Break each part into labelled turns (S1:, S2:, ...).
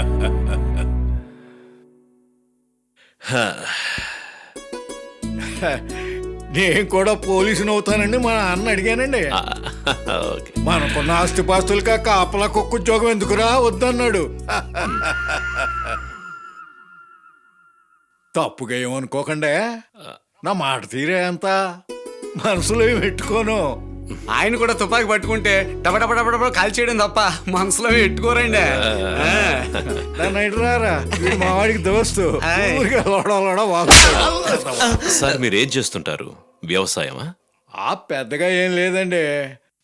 S1: నేను కూడా పోలీసుని అవుతానండి మా నాన్న అడిగానండి. మనకున్న ఆస్తిపాస్తులు కాక అప్పలా కుక్క ఉద్యోగం ఎందుకురా? వద్దన్నాడు. తప్పుగా ఏమనుకోకండి. నా మాట తీరే అంత. మనసులో పెట్టుకోను.
S2: ఆయన కూడా తుపాకి పట్టుకుంటే డబడబడబడ కాల్ చేయడం తప్ప మనసులో పెట్టుకోరండి ఆ.
S1: దాన్ని ఇటు రారా వీడు మా వాడికి దోస్తు.
S3: సార్ మీరు ఏం చేస్తుంటారు? వ్యవసాయమా?
S1: ఆ పెద్దగా ఏం లేదండి.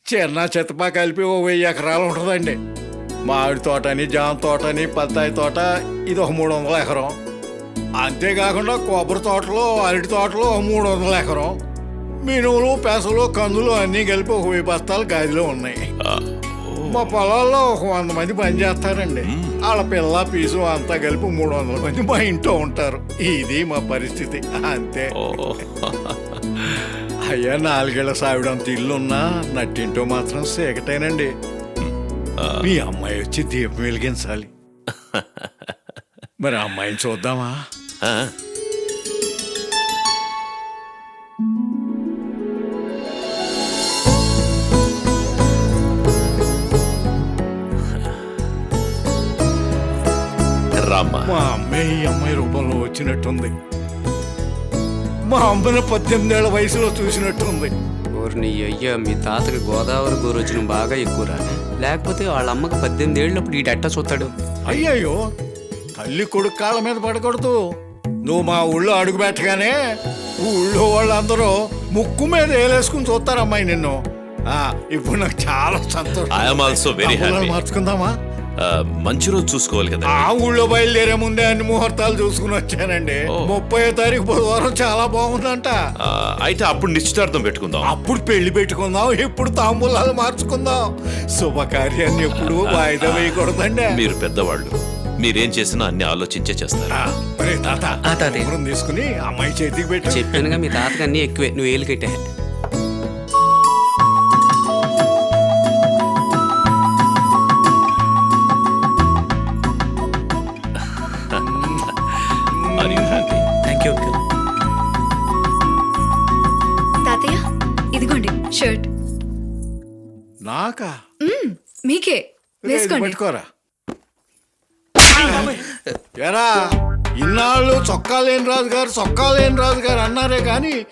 S1: చిన్న చెత్తపా కలిపి ఓ వెయ్యి ఎకరాలు ఉంటుందండి. మామిడి తోటని జామ తోటని బత్తాయి తోట ఇది ఒక మూడు వందల ఎకరం. అంతేకాకుండా కొబ్బరి తోటలో అరటి తోటలో ఒక మూడు వందల ఎకరం. మినుములు పెసలు కందులు అన్నీ కలిపి ఒక వెయ్యి బస్తాలు గాదిలో ఉన్నాయి. మా పొలాల్లో ఒక వంద మంది పని చేస్తారండి. వాళ్ళ పిల్ల పీసు అంతా కలిపి మూడు వందల మంది మా ఇంట్లో ఉంటారు. ఇది మా పరిస్థితి. అంతే. అయ్యా నాలుగేళ్ళ సావిడంత ఇల్లున్నా నట్టింటో మాత్రం సీకటేనండి. మీ అమ్మాయి వచ్చి దీపం వెలిగించాలి. మరి అమ్మాయిని చూద్దామా?
S3: రామ్మా
S1: మా అమ్మాయి ఈ అమ్మాయి రూపంలో వచ్చినట్టుంది. మా అమ్మని పద్దెనిమిదేళ్ళ వయసులో చూసినట్టుంది.
S2: ఊరిని అయ్యా మీ తాతకి గోదావరి గోరొచ్చిన బాగా ఎక్కువరా? లేకపోతే వాళ్ళ అమ్మకి పద్దెనిమిది ఏళ్ళప్పుడు ఈ ఎట్ట చూస్తాడు?
S1: అయ్యయ్యో తల్లి కొడుకు కాళ్ళ మీద పడకూడదు. నువ్వు మా ఊళ్ళో అడుగు పెట్టగానే ఊళ్ళో వాళ్ళందరూ ముక్కు మీద వేలేసుకుని చూస్తారు అమ్మాయి నిన్ను. ఆ, ఇప్పుడు నాకు చాలా సంతోషం.
S3: ఐఎమ్ ఆల్సో వెరీ
S1: తాంబూలాలు
S3: హ్యాపీ
S1: మార్చుకుందామా?
S3: మంచి రోజు చూసుకోవాలి కదా
S1: ఆ ఊళ్ళో బయలుదేరే ముందే అన్ని ముహూర్తాలు చూసుకుని వచ్చానండి.
S3: ఓ.
S1: ముప్పై తారీఖు బుధవారం చాలా బాగుందంట.
S3: ఆ, అయితే అప్పుడు నిశ్చితార్థం పెట్టుకుందాం.
S1: అప్పుడు పెళ్ళి పెట్టుకుందాం ఇప్పుడు తాంబూలాలు మార్చుకుందాం. శుభకార్యాన్ని ఎప్పుడు వాయిదా వేయకూడదండి.
S3: మీరు పెద్దవాళ్ళు మీరేం చేసినా అన్ని ఆలోచించే చేస్తారు.
S1: ఆ, ఒరే తాత
S2: ఆ, తాతయ్య.
S1: ఉంగరం తీసుకుని అమ్మాయి చేతికి పెట్టు.
S2: చెప్పానుగా మీ తాతకి అన్నీ ఎక్కువే నువ్వు ఏళ్ళు కట్టే.
S1: నాకా?
S4: మీకే. వేసుకోండి.
S1: పెట్టుకోరా. ఎరా ఇన్నాళ్ళు చొక్కా లేని రాజుగారు చొక్కా లేని రాజుగారు అన్నారే కానీ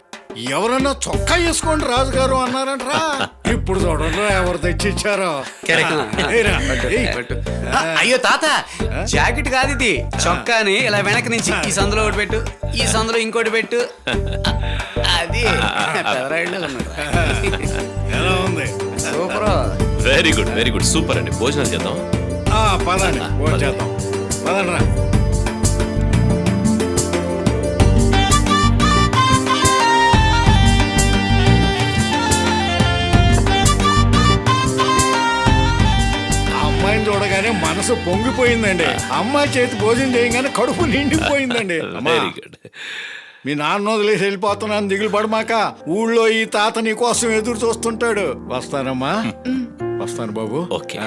S1: ఎవరన్నా చొక్కా వేసుకోండి రాజుగారు అన్నారంటరా. ఇప్పుడు చూడండి ఎవరు తెచ్చిచ్చారో. ఏరా, ఏయ్.
S2: అయ్యో తాత జాకెట్ కాదు ఇది. చొక్కాని ఇలా వెనక నుంచి ఈ సందులో ఒకటి పెట్టు ఈ సందులో ఇంకోటి పెట్టు. అది.
S1: ఎలా ఉంది?
S2: Super.
S3: Very good very good super అండి. భోజనం చేద్దాం
S1: ఆ, పదండి. భోజనం చేద్దాం. పదండి రా. అమ్మాయిని చూడగానే మనసు పొంగిపోయిందండి. అమ్మాయి చేతి భోజనం చేయగానే కడుపు నిండిపోయిందండి. అమ్మా,
S3: వెరీ గుడ్
S1: మీ నాన్న వదిలేసి వెళ్ళిపోతున్నాను దిగులు పడమాక. ఊళ్ళో ఈ తాత నీ కోసం ఎదురు చూస్తుంటాడు. వస్తానమ్మా. వస్తాను బాబు.
S3: ఓకే.